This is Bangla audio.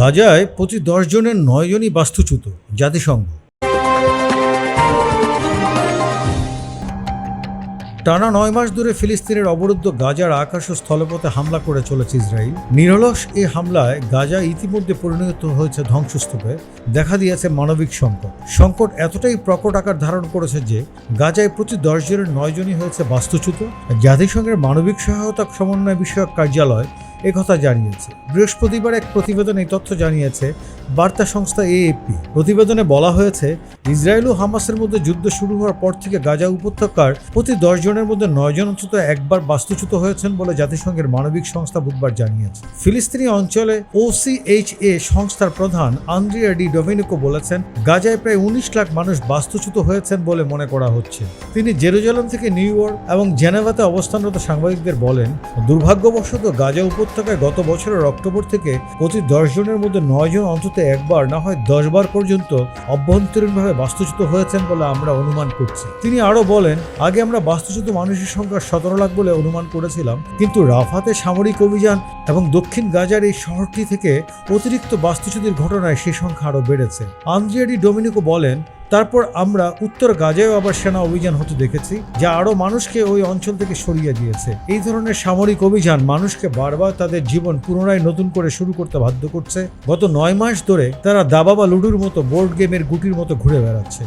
গাজায় প্রতি দশ জনের নয় জনই বাস্তুচ্যুত, জাতিসংঘ। টানা নয় মাস ধরে ফিলিস্তিনের অবরুদ্ধ গাজার আকাশ ও স্থলপথে হামলা করে চলেছে ইসরায়েল। নিরলস এই হামলায় গাজা ইতিমধ্যে পরিণত হয়েছে ধ্বংসস্তূপে। দেখা দিয়েছে মানবিক সংকট। সংকট এতটাই প্রকট আকার ধারণ করেছে যে, গাজায় প্রতি দশ জনের নয় জনই হয়েছে বাস্তুচ্যুত। জাতিসংঘের মানবিক সহায়তা সমন্বয় বিষয়ক কার্যালয় একথা জানিয়েছে। বৃহস্পতিবার এক প্রতিবেদন এই তথ্য জানিয়েছে বার্তা সংস্থা এএপি প্রতিবেদনে বলা হয়েছে, ইসরায়েল ও হামাসের মধ্যে যুদ্ধ শুরু হওয়ার পর থেকে গাজা উপত্যকার প্রতি দশ জনের মধ্যে নয় জন অন্তত একবার বাস্তুচ্যুত হয়েছেন বলে জাতিসংঘের মানবিক সংস্থা বুধবার জানিয়েছে। ফিলিস্তিনি অঞ্চলে ওসিএইচএ সংস্থার প্রধান আন্দ্রিয়া ডি ডোমিনিকো বলেছেন, গাজায় প্রায় উনিশ লাখ মানুষ বাস্তুচ্যুত হয়েছেন বলে মনে করা হচ্ছে। তিনি জেরুজালেম থেকে নিউ ইয়র্ক এবং জেনেভাতে অবস্থানরত সাংবাদিকদের বলেন, দুর্ভাগ্যবশত গাজা উপত্যকায় গত বছরের অক্টোবর থেকে প্রতি দশ জনের মধ্যে নয় জন অন্তত একবার, না হয় দশ বার পর্যন্ত অভ্যন্তরীণভাবে বাস্তুচ্যুত হয়েছেন বলে আমরা অনুমান করছি। তিনি আরও বলেন, আগে আমরা বাস্তুচ্যুত মানুষের সংখ্যা সতেরো লাখ বলে অনুমান করেছিলাম, কিন্তু রাফাতে সামরিক অভিযান এবং দক্ষিণ গাজার এই শহরটি থেকে অতিরিক্ত বাস্তুচ্যুতির ঘটনায় সে সংখ্যা আরও বেড়েছে। আন্দ্রিয়াডি ডোমিনিকো বলেন তারপর আমরা উত্তর গাজায়ও আবার সেনা অভিযান হতে দেখেছি, যা আরও মানুষকে ওই অঞ্চল থেকে সরিয়ে দিয়েছে। এই ধরনের সামরিক অভিযান মানুষকে বারবার তাদের জীবন পুনরায় নতুন করে শুরু করতে বাধ্য করছে। গত নয় মাস ধরে তারা দাবা বা লুডুর মতো বোর্ড গেমের গুটির মতো ঘুরে বেড়াচ্ছে।